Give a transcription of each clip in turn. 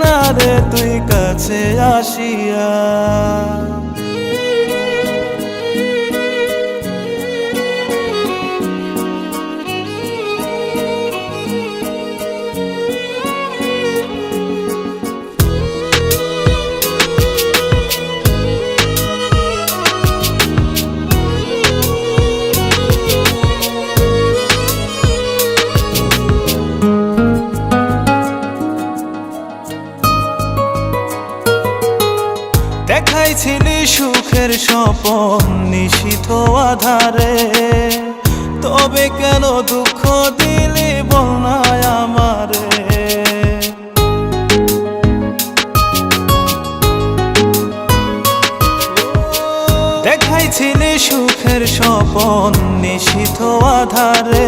না রে তুই কাছে আসিয়া। স্বপন নিশিত আধারে। তবে কেন দুঃখ দিলি বনায় আমারে? দেখাইছিলি সুখের স্বপন নিশিত আধারে।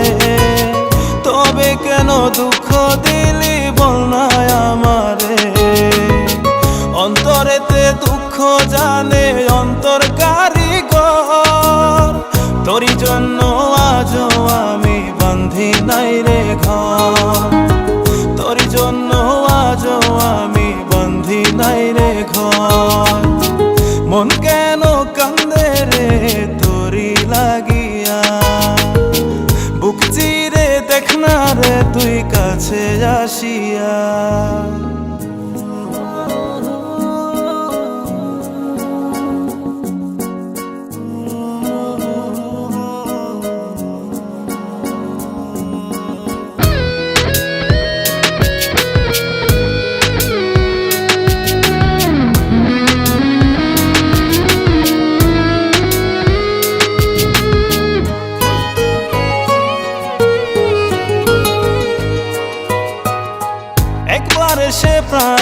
তুই কাছে আসিয়া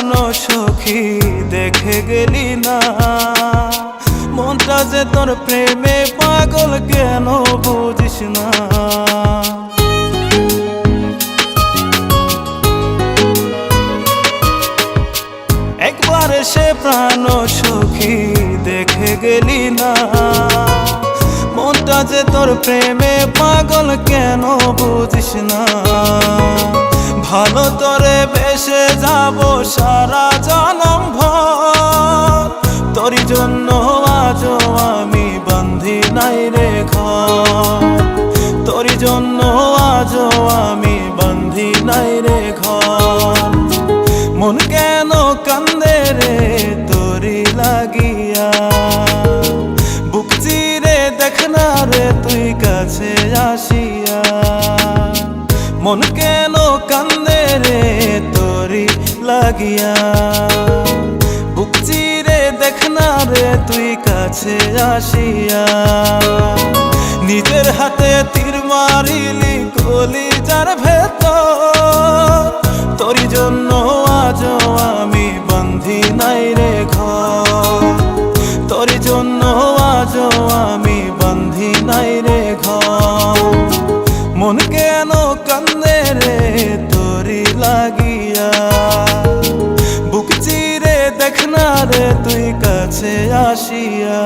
প্রাণ সখী দেখে গেলি না। মনটা যে তোর প্রেমে পাগল কেন বুঝিস না। একবার সে প্রাণ সখী দেখে গেলি না। মনটা যে তোর প্রেমে পাগল কেন বুঝিস না। ভালো তোরে বেসে যাব সারা জনম ভর। তোরই জন্য আজও আমি বান্ধি নাই রে ঘর। তোরই জন্য আজও আমি বান্ধি নাই রে ঘর। মন কেন কান্দে রে তোরি লাগিয়া? বুক চিরে দেখ না রে তুই কাছে আসিয়া। মন কেন তোরি লাগিয়া। বুক চিরে দেখ রে তুই কাছে আসিয়া। নিজের হাতে তীর মারিলি কলি যার ভেতর। তোরি জন্য আজও আমি বন্ধি নাই রে ঘর। তোরি জন্য আজও আমি বন্ধি নাই রে ঘর। মন কাছে আসিয়া